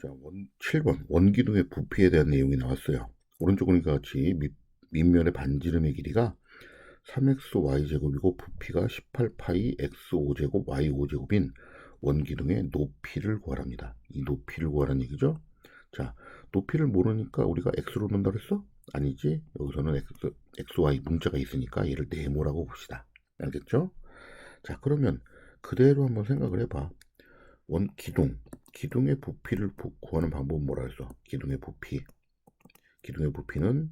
자, 원, 7번 원기둥의 부피에 대한 내용이 나왔어요. 오른쪽 그림과 같이 밑, 밑면의 반지름의 길이가 3xy제곱이고 부피가 18파이 x5제곱 y5제곱인 원기둥의 높이를 구하랍니다. 이 높이를 구하라는 얘기죠. 자, 높이를 모르니까 우리가 x로 넣는다 그랬어? 아니지. 여기서는 x, xy 문자가 있으니까 얘를 네모라고 봅시다. 알겠죠? 자, 그러면 그대로 한번 생각을 해봐. 원 기둥, 기둥의 부피를 부- 구하는 방법은 뭐라 했어? 기둥의 부피. 기둥의 부피는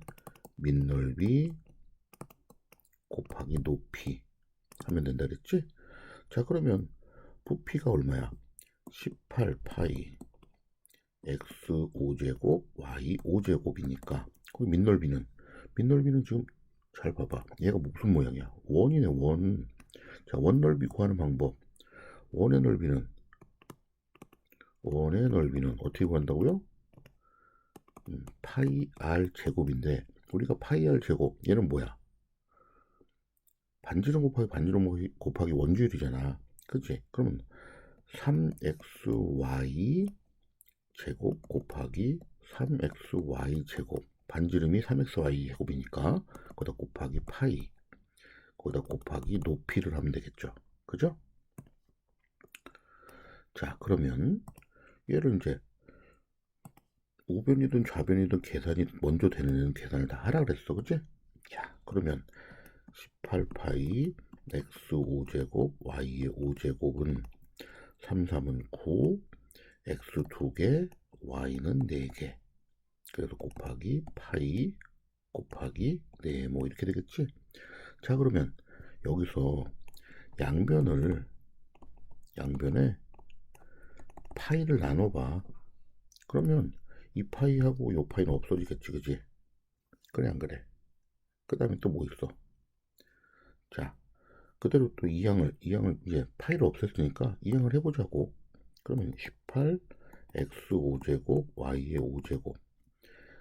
밑넓이 곱하기 높이 하면 된다 그랬지? 자, 그러면 부피가 얼마야? 18파이 x5제곱 y5제곱이니까 그 밑넓이는 밑넓이는 지금 잘 봐봐. 얘가 무슨 모양이야? 원이네, 원. 자, 원 넓이 구하는 방법. 원의 넓이는 원의 넓이는 어떻게 구한다고요? 음, 파이 r 제곱인데 우리가 파이 r 제곱 얘는 뭐야? 반지름 곱하기 반지름 곱하기- 원주율이잖아. 그치? 그러면 3xy 제곱 곱하기 3xy 제곱 반지름이 3xy 제곱이니까 거기다 곱하기 파이 거기다 곱하기 높이를 하면 되겠죠. 그죠? 자 그러면 얘를 이제 우변이든 좌변이든 계산이 먼저 되는 계산을 다 하라 그랬어 그치? 자 그러면 18파이 x5제곱 y의 5제곱은 3, 3은 9 x 2개 y는 4개 그래서 곱하기 파이 곱하기 네모 이렇게 되겠지? 자 그러면 여기서 양변을 양변에 파이를 나눠봐 그러면 이 파이하고 요 파이는 없어지겠지 그지? 그래 안 그래? 그 다음에 또 뭐 있어? 자 그대로 또 이항을 이항을 이제 파이를 없앴으니까 이항을 해보자고 그러면 18 x5제곱 y의 5제곱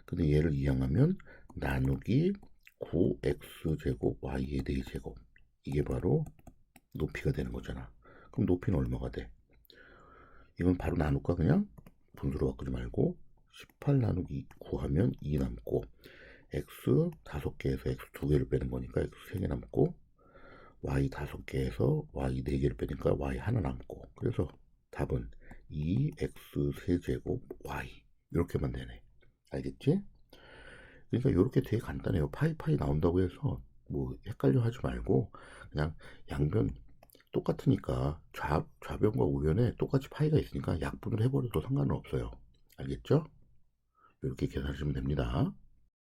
근데 얘를 이항하면 나누기 9x제곱 y의 4제곱 이게 바로 높이가 되는 거잖아 그럼 높이는 얼마가 돼? 이건 바로 나눌까 그냥? 분수로 바꾸지 말고. 18 나누기 9 하면 2 남고. X 5개에서 x 2개를 빼는 거니까 x 3개 남고. Y 5개에서 y 4개를 빼니까 y 하나 남고. 그래서 답은 2x 세제곱 y. 이렇게만 되네. 알겠지? 그러니까 이렇게 되게 간단해요. 파이파이 나온다고 해서 뭐 헷갈려 하지 말고 그냥 양변 똑같으니까 좌, 좌변과 우변에 똑같이 파이가 있으니까 약분을 해버려도 상관은 없어요 알겠죠? 이렇게 계산하시면 됩니다